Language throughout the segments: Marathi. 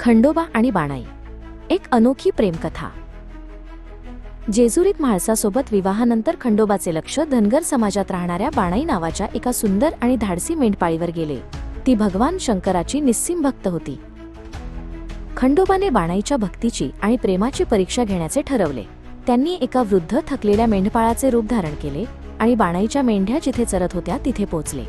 खंडोबा आणि बाणाई. एक अनोखी प्रेमकथा. जेजुरीत म्हाळसासोबत विवाहानंतर खंडोबाचे लक्ष धनगर समाजात राहणाऱ्या बाणाई नावाच्या एका सुंदर आणि धाडसी मेंढपाळीवर गेले. ती भगवान शंकराची निस्सिम भक्त होती. खंडोबाने बाणाईच्या भक्तीची आणि प्रेमाची परीक्षा घेण्याचे ठरवले. त्यांनी एका वृद्ध थकलेल्या मेंढपाळाचे रूप धारण केले आणि बाणाईच्या मेंढ्या जिथे चरत होत्या तिथे पोचले.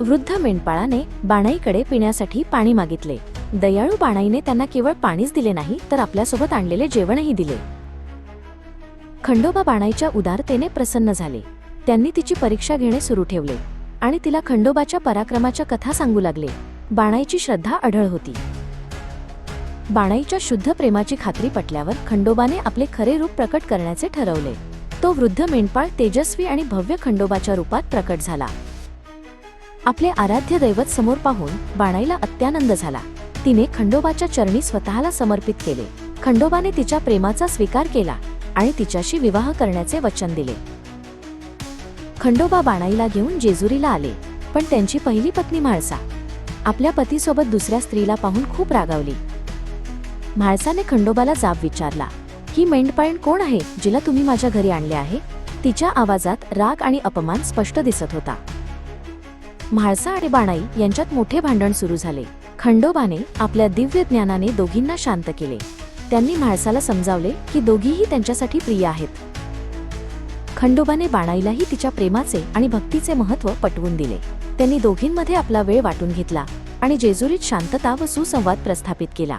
वृद्ध मेंढपाळाने बाणाईकडे पिण्यासाठी पाणी मागितले. दयाळू बाणाईने त्यांना केवळ पाणीच दिले नाही तर आपल्यासोबत आणलेले जेवणही दिले. खंडोबा बाणाईच्या उदारतेने प्रसन्न झाले. त्यांनी तिची परीक्षा घेणे सुरू ठेवले आणि तिला खंडोबाच्या पराक्रमाच्या कथा सांगू लागले. बाणाईची श्रद्धा अढळ होती. बाणाईच्या शुद्ध प्रेमाची खात्री पटल्यावर खंडोबाने आपले खरे रूप प्रकट करण्याचे ठरवले. तो वृद्ध मेंढपाळ तेजस्वी आणि भव्य खंडोबाच्या रूपात प्रकट झाला. आपले आराध्य दैवत समोर पाहून बाणाईला अत्यानंद झाला. तिने खंडोबाच्या चरणी स्वतःला समर्पित केले. खंडोबाने तिच्या प्रेमाचा स्वीकार केला आणि तिच्याशी विवाह करण्याचे वचन दिले. खंडोबा बाणाईला घेऊन जेजुरीला आले पण त्यांची पहिली पत्नी म्हाळसा आपल्या पतीसोबत दुसऱ्या स्त्रीला पाहून खूप रागावली. म्हाळसाने खंडोबाला जाब विचारला ही मेंढपाळण कोण आहे जिला तुम्ही माझ्या घरी आणले आहे? तिच्या आवाजात राग आणि अपमान स्पष्ट दिसत होता. म्हाळसा आणि बाणाई यांच्यात मोठे भांडण सुरू झाले. खंडोबाने आपल्या दिव्य ज्ञानाने दोघींना शांत केले. त्यांनी म्हाळसाला समजावले की दोघीही त्यांच्यासाठी प्रिय आहेत. खंडोबाने बाणाईलाही तिच्या प्रेमाचे आणि भक्तीचे महत्त्व पटवून दिले. त्यांनी दोघींमध्ये आपला वेळ वाटून घेतला आणि जेजुरीत शांतता व सुसंवाद प्रस्थापित केला.